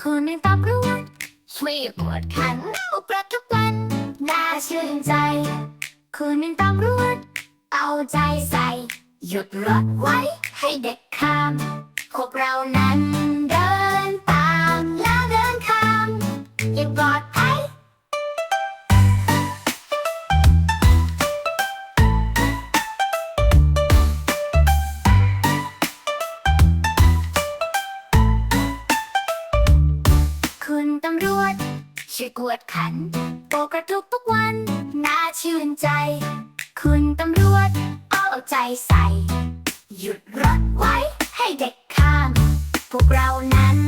คุณไม่ตำรวจช่วยปวดขันเอาประทุกวันน่าชื่นใจ คุณไม่ตอบรวจเอาใจใส่ หยุดรถไว้ให้เด็กข้ามพวกเรานั้น ตำรวจช่วยกวดขันโปกระทุกทุกวัน น่าชื่นใจ คุณตำรวจ เอาใจใส่ หยุดรถไว้ให้เด็กข้าม พวกเรานั้น